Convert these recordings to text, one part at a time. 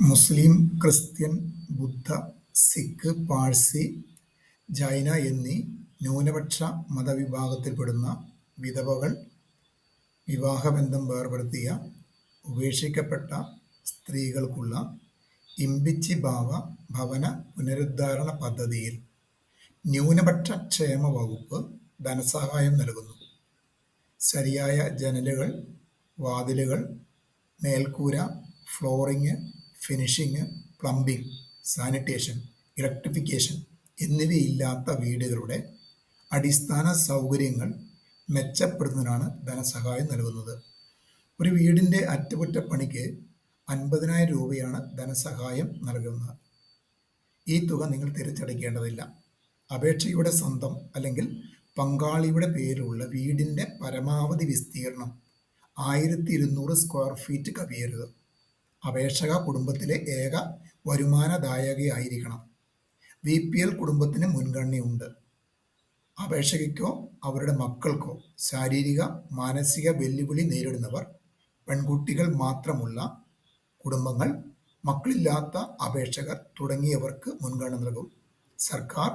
മുസ്ലിം, Christian, ബുദ്ധ, സിഖ്, പാഴ്സി, ജൈന എന്നീ ന്യൂനപക്ഷ മതവിഭാഗത്തിൽപ്പെടുന്ന വിധവകൾ, വിവാഹബന്ധം വേർപെടുത്തിയ, ഉപേക്ഷിക്കപ്പെട്ട സ്ത്രീകൾക്കുള്ള ഇമ്പിച്ചി ഭാവ ഭവന പുനരുദ്ധാരണ പദ്ധതിയിൽ ന്യൂനപക്ഷ ക്ഷേമ വകുപ്പ് ധനസഹായം നൽകുന്നു. ശരിയായ ജനലുകൾ, വാതിലുകൾ, മേൽക്കൂര, flooring, finishing, plumbing sanitation, electrification എന്നിവയില്ലാത്ത വീടുകളുടെ അടിസ്ഥാന സൗകര്യങ്ങൾ മെച്ചപ്പെടുത്തുന്നതിനാണ് ധനസഹായം നൽകുന്നത്. ഒരു വീടിന്റെ അറ്റകുറ്റപ്പണിക്ക് അൻപതിനായിരം രൂപയാണ് ധനസഹായം നൽകുന്നത്. ഈ തുക നിങ്ങൾ തിരിച്ചടയ്ക്കേണ്ടതില്ല. അപേക്ഷയുടെ സ്വന്തം അല്ലെങ്കിൽ പങ്കാളിയുടെ പേരിലുള്ള വീടിന്റെ പരമാവധി വിസ്തീർണം ആയിരത്തി ഇരുന്നൂറ് സ്ക്വയർ ഫീറ്റ് കവിയരുത്. അപേക്ഷക കുടുംബത്തിലെ ഏക വരുമാനദായകയായിരിക്കണം. V P. എൽ കുടുംബത്തിന് മുൻഗണനയുണ്ട്. അപേക്ഷകയ്ക്കോ അവരുടെ മക്കൾക്കോ ശാരീരിക, മാനസിക വെല്ലുവിളി നേരിടുന്നവർ, പെൺകുട്ടികൾ മാത്രമുള്ള കുടുംബങ്ങൾ, മക്കളില്ലാത്ത അപേക്ഷകർ തുടങ്ങിയവർക്ക് മുൻഗണന നൽകും. സർക്കാർ,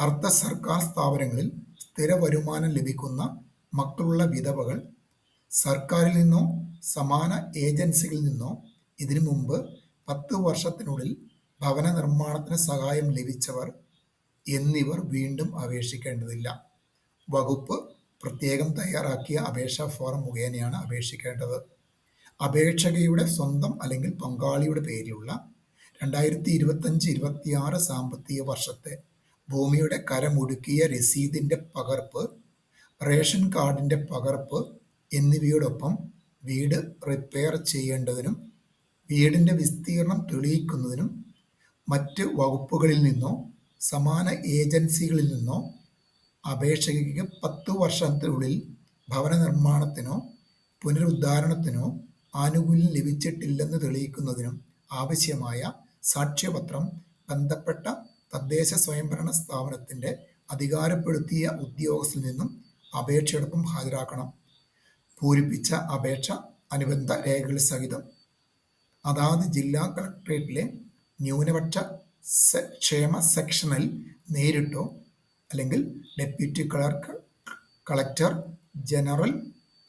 അർദ്ധ സർക്കാർ സ്ഥാപനങ്ങളിൽ സ്ഥിര വരുമാനം ലഭിക്കുന്ന മക്കളുള്ള വിധവകൾ, സർക്കാരിൽ നിന്നോ സമാന ഏജൻസികളിൽ നിന്നോ ഇതിനു മുമ്പ് പത്ത് വർഷത്തിനുള്ളിൽ ഭവന നിർമ്മാണത്തിന് സഹായം ലഭിച്ചവർ എന്നിവർ വീണ്ടും അപേക്ഷിക്കേണ്ടതില്ല. വകുപ്പ് പ്രത്യേകം തയ്യാറാക്കിയ അപേക്ഷാ ഫോറം മുഖേനയാണ് അപേക്ഷിക്കേണ്ടത്. അപേക്ഷകയുടെ സ്വന്തം അല്ലെങ്കിൽ പങ്കാളിയുടെ പേരിലുള്ള രണ്ടായിരത്തി ഇരുപത്തഞ്ച് ഇരുപത്തിയാറ് സാമ്പത്തിക വർഷത്തെ ഭൂമിയുടെ കരമൊടുക്കിയ രസീതിന്റെ പകർപ്പ്, റേഷൻ കാർഡിന്റെ പകർപ്പ് എന്നിവയോടൊപ്പം വീട് റിപ്പയർ ചെയ്യേണ്ടതിനും വീടിന്റെ വിസ്തീർണം തെളിയിക്കുന്നതിനും മറ്റ് വകുപ്പുകളിൽ നിന്നോ സമാന ഏജൻസികളിൽ നിന്നോ അപേക്ഷകയ്ക്ക് പത്തു വർഷത്തിനുള്ളിൽ ഭവന നിർമ്മാണത്തിനോ പുനരുദ്ധാരണത്തിനോ ആനുകൂല്യം ലഭിച്ചിട്ടില്ലെന്ന് തെളിയിക്കുന്നതിനും ആവശ്യമായ സാക്ഷ്യപത്രം ബന്ധപ്പെട്ട തദ്ദേശ സ്വയംഭരണ സ്ഥാപനത്തിന്റെ അധികാരപ്പെടുത്തിയ ഉദ്യോഗസ്ഥരിൽ നിന്നും അപേക്ഷയോടൊപ്പം ഹാജരാക്കണം. പൂരിപ്പിച്ച അപേക്ഷ അനുബന്ധ രേഖകൾ സഹിതം അതാത് ജില്ലാ കളക്ട്രേറ്റിലെ ന്യൂനപക്ഷ ക്ഷേമ സെക്ഷനിൽ നേരിട്ടോ അല്ലെങ്കിൽ ഡെപ്യൂട്ടി ക്ലർക്ക്, കളക്ടർ ജനറൽ,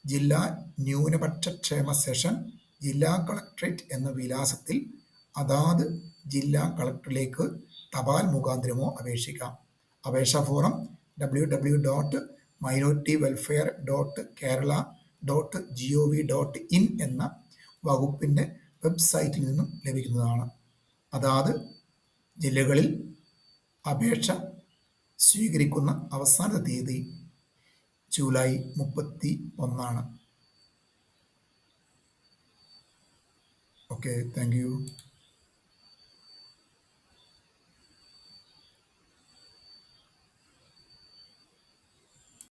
ജില്ലാ ന്യൂനപക്ഷ ക്ഷേമ സെഷൻ, ജില്ലാ കളക്ടറേറ്റ് എന്ന വിലാസത്തിൽ അതാത് ജില്ലാ കളക്ടറിലേക്ക് തപാൽ മുഖാന്തരമോ അപേക്ഷിക്കാം. അപേക്ഷാ form W W dot minority welfare dot Kerala dot G O V dot in എന്ന വകുപ്പിന്റെ വെബ്സൈറ്റിൽ നിന്നും ലഭിക്കുന്നതാണ്. അതാത് ജില്ലകളിൽ അപേക്ഷ സ്വീകരിക്കുന്ന അവസാന തീയതി ജൂലൈ മുപ്പത്തി ഒന്നാണ്. Okay thank you